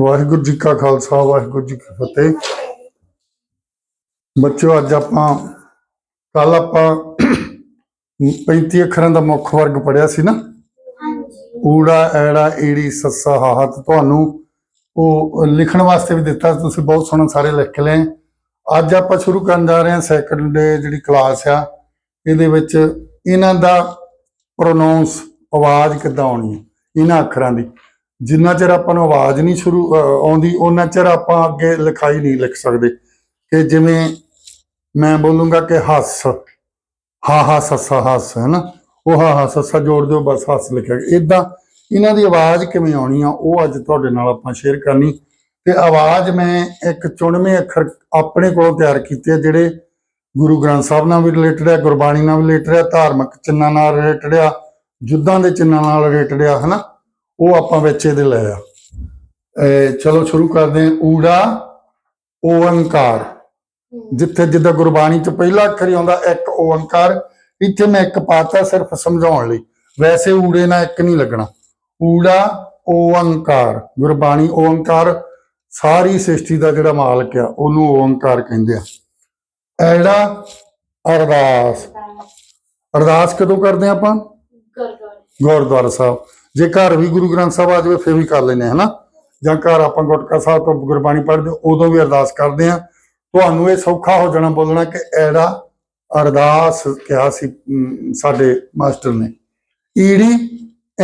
ਵਾਹਿਗੁਰੂ ਜੀ ਕਾ ਖਾਲਸਾ, ਵਾਹਿਗੁਰੂ ਜੀ ਕੀ ਫਤਿਹ। ਬੱਚਿਓ, ਅੱਜ ਆਪਾਂ ਕੱਲ ਆਪਾਂ 35 ਅੱਖਰਾਂ ਦਾ ਮੁੱਖ ਵਰਗ ਪੜਿਆ ਸੀ ਨਾ? ਊੜਾ, ਐੜਾ, ਈੜੀ, ਸੱਸਾ, ਹਾਹਾ ਤੁਹਾਨੂੰ ਉਹ ਲਿਖਣ ਵਾਸਤੇ ਵੀ ਦਿੱਤਾ, ਤੁਸੀਂ ਬਹੁਤ ਸੋਹਣਾ ਸਾਰੇ ਲਿਖ ਲਏ। ਅੱਜ ਆਪਾਂ ਸ਼ੁਰੂ ਕਰਨ ਜਾ ਰਹੇ ਹਾਂ ਸੈਕੰਡ ਡੇ ਜਿਹੜੀ ਕਲਾਸ ਆ, ਇਹਦੇ ਵਿੱਚ ਇਹਨਾਂ ਦਾ ਪ੍ਰੋਨਾਂਸ ਆਵਾਜ਼ ਕਿੱਦਾਂ ਆਉਣੀ ਹੈ? ਇਹਨਾਂ ਅੱਖਰਾਂ ਦੀ। ਜਿੰਨਾ ਚਿਰ ਆਪਾਂ ਨੂੰ ਆਵਾਜ਼ ਨਹੀਂ ਸ਼ੁਰੂ ਆਉਂਦੀ, ਉਹਨਾਂ ਚਿਰ ਆਪਾਂ ਅੱਗੇ ਲਿਖਾਈ ਨਹੀਂ ਲਿਖ ਸਕਦੇ। ਕਿ ਜਿਵੇਂ ਮੈਂ ਬੋਲੂੰਗਾ ਕਿ ਹੱਸ। ਹਾ ਹਾ ਸੱਸਾ ਹੱਸ ਹੈ ਨਾ ਉਹ ਹਾ ਹਾ ਸੱਸਾ ਜੋੜ ਦਿਓ, ਬਸ ਹੱਸ ਲਿਖਿਆ ਇਦਾਂ ਇਹਨਾਂ ਦੀ ਆਵਾਜ਼ ਕਿਵੇਂ ਆਉਣੀ ਆ, ਉਹ ਅੱਜ ਤੁਹਾਡੇ ਨਾਲ ਆਪਾਂ ਸ਼ੇਅਰ ਕਰਨੀ। ਤੇ ਆਵਾਜ਼ ਮੈਂ ਇੱਕ ਚੁਣਵੇਂ ਅੱਖਰ ਆਪਣੇ ਕੋਲੋਂ ਤਿਆਰ ਕੀਤੇ ਜਿਹੜੇ ਗੁਰੂ ਗ੍ਰੰਥ ਸਾਹਿਬ ਨਾਲ ਵੀ ਰਿਲੇਟਡ ਆ, ਗੁਰਬਾਣੀ ਨਾਲ ਵੀ ਰਿਲੇਟਡ ਆ, ਧਾਰਮਿਕ ਚਿੰਨਾਂ ਨਾਲ ਰਿਲੇਟਡ ਆ, ਯੁੱਧਾਂ ਦੇ ਚਿੰਨਾਂ ਨਾਲ ਰਿਲੇਟਡ ਆ, ਹਨਾ? ਉਹ ਆਪਾਂ ਵਿੱਚ ਇਹਦੇ ਲੈ ਆ। ਚਲੋ ਸ਼ੁਰੂ ਕਰਦੇ ਹਾਂ। ਊੜਾ ਓੰਕਾਰ ਜਿੱਥੇ ਜਿੱਦਾਂ ਗੁਰਬਾਣੀ ਚ ਪਹਿਲਾ ਅੱਖਰ ਹੀ ਆਉਂਦਾ, ਇੱਕ ਓੰਕਾਰ ਇੱਥੇ ਮੈਂ ਇੱਕ ਪਾਤਾ ਸਿਰਫ ਸਮਝਾਉਣ ਲਈ। ਵੈਸੇ ਊੜੇ ਨਾਲ ਇੱਕ ਨਹੀਂ ਲੱਗਣਾ। ਊੜਾ ਓੰਕਾਰ ਗੁਰਬਾਣੀ ਓੰਕਾਰ ਸਾਰੀ ਸ੍ਰਿਸ਼ਟੀ ਦਾ ਜਿਹੜਾ ਮਾਲਕ ਆ, ਉਹਨੂੰ ਓੰਕਾਰ ਕਹਿੰਦੇ ਆ। ਐੜਾ ਅਰਦਾਸ। ਅਰਦਾਸ ਕਦੋਂ ਕਰਦੇ ਆਪਾਂ? ਗੁਰਦੁਆਰਾ। ਸਾਹਿਬ। ਜੇ ਘਰ ਵੀ ਗੁਰੂ ਗ੍ਰੰਥ ਸਾਹਿਬ ਆ ਜਾਵੇ ਫਿਰ ਵੀ ਕਰ ਲੈਨੇ ਹਨਾ? ਜਾਂ ਘਰ ਆਪਾਂ ਗੁਟਕਾ ਸਾਹਿਬ ਤੋਂ ਗੁਰਬਾਣੀ ਪੜ੍ਹਦੇ ਉਦੋਂ ਵੀ ਅਰਦਾਸ ਕਰਦੇ ਆ ਤੁਹਾਨੂੰ ਇਹ ਸੌਖਾ ਹੋ ਜਾਣਾ ਬੋਲਣਾ ਕਿ ਐੜਾ ਅਰਦਾਸ ਕਿਹਾ ਸੀ ਸਾਡੇ ਮਾਸਟਰ ਨੇ। ਈੜੀ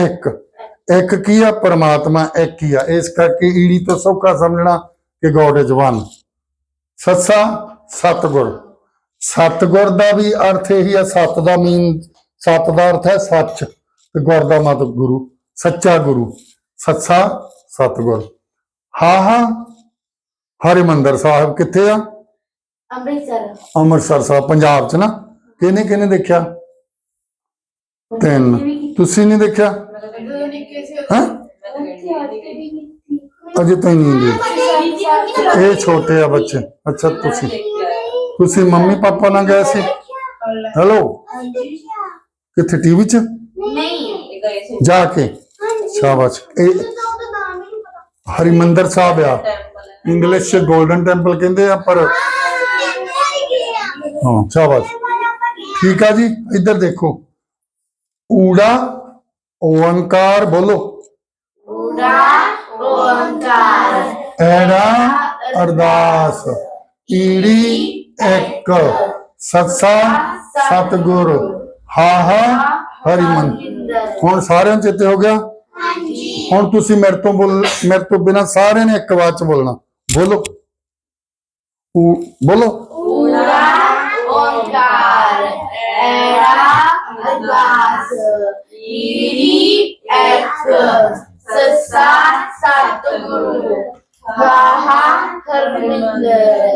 ਇੱਕ। ਇੱਕ ਕੀ ਆ? ਪਰਮਾਤਮਾ ਇੱਕ ਹੀ ਆ। ਇਸ ਕਰਕੇ ਈੜੀ ਤੋਂ ਸੌਖਾ ਸਮਝਣਾ ਕਿ ਗੋਡ ਇਜ਼ ਵਨ ਸੱਸਾ ਸਤਗੁਰ। ਸਤਗੁਰ ਦਾ ਵੀ ਅਰਥ ਇਹੀ ਆ ਸਤ ਦਾ ਮੀਨ ਸਤ ਦਾ ਅਰਥ ਹੈ ਸੱਚ ਤੇ ਗੁਰ ਦਾ ਮਤਲਬ ਗੁਰੂ ਸੱਚਾ ਗੁਰੂ ਸੱਚਾ ਸਤਗੁਰ। ਹਾਂ ਹਾਂ ਹਰਿਮੰਦਰ ਸਾਹਿਬ ਕਿੱਥੇ ਆ? ਅੰਮ੍ਰਿਤਸਰ। ਅੰਮ੍ਰਿਤਸਰ ਸਾਹਿਬ ਪੰਜਾਬ ਚ ਨਾ? ਕਿਹਨੇ ਕਿਹਨੇ ਦੇਖਿਆ? ਤਿੰਨ। ਤੁਸੀਂ ਨਹੀਂ ਦੇਖਿਆ? ਹਾਂ? ਅਜੇ ਤਾਈਂ ਨਹੀਂ ਗਏ ਇਹ ਛੋਟੇ ਆ ਬੱਚੇ। ਅੱਛਾ ਤੁਸੀਂ। ਤੁਸੀਂ ਮੰਮੀ ਪਾਪਾ ਨਾਲ ਗਏ ਸੀ? ਹੈਲੋ ਕਿੱਥੇ ਟੀਵੀ ਚ? ਨਹੀਂ ਜਾ ਕੇ। ਸ਼ਾਬਾਸ਼। ਇਹ ਹਰਿਮੰਦਰ ਸਾਹਿਬ ਆ। ਇੰਗਲਿਸ਼ ਚ 골ਡਨ ਟੈਂਪਲ ਕਹਿੰਦੇ ਆ ਪਰ ਹਾਂ ਸ਼ਾਬਾਸ਼। ਠੀਕ ਆ ਜੀ? ਇੱਧਰ ਦੇਖੋ। ਊੜਾ ਓੰਕਾਰ ਬੋਲੋ। ਊੜਾ ਓੰਕਾਰ ਐੜਾ ਅਰਦਾਸ। ਈੜੀ ਇੱਕ ਸੱਸਾ ਸਤਗੁਰ ਹਾ ਹਾ ਹਰਿਮੰਦਰ ਹੁਣ ਸਾਰਿਆਂ ਚੇਤੇ ਹੋ ਗਿਆ? ਹੁਣ ਤੁਸੀਂ ਮੇਰੇ ਤੋਂ ਬੋਲ ਮੇਰੇ ਤੋਂ ਬਿਨਾ ਸਾਰਿਆਂ ਨੇ ਇੱਕ ਵਾਰ ਚ ਬੋਲਣਾ। ਬੋਲੋ। ਬੋਲੋ। ਊੜਾ ਓੰਕਾਰ ਐੜਾ ਅਰਦਾਸ। ਈੜੀ ਇੱਕ ਸੱਸਾ ਸਤਿਗੁਰੂ ਹਾਹਾ ਹਰਮਿੰਦਰ।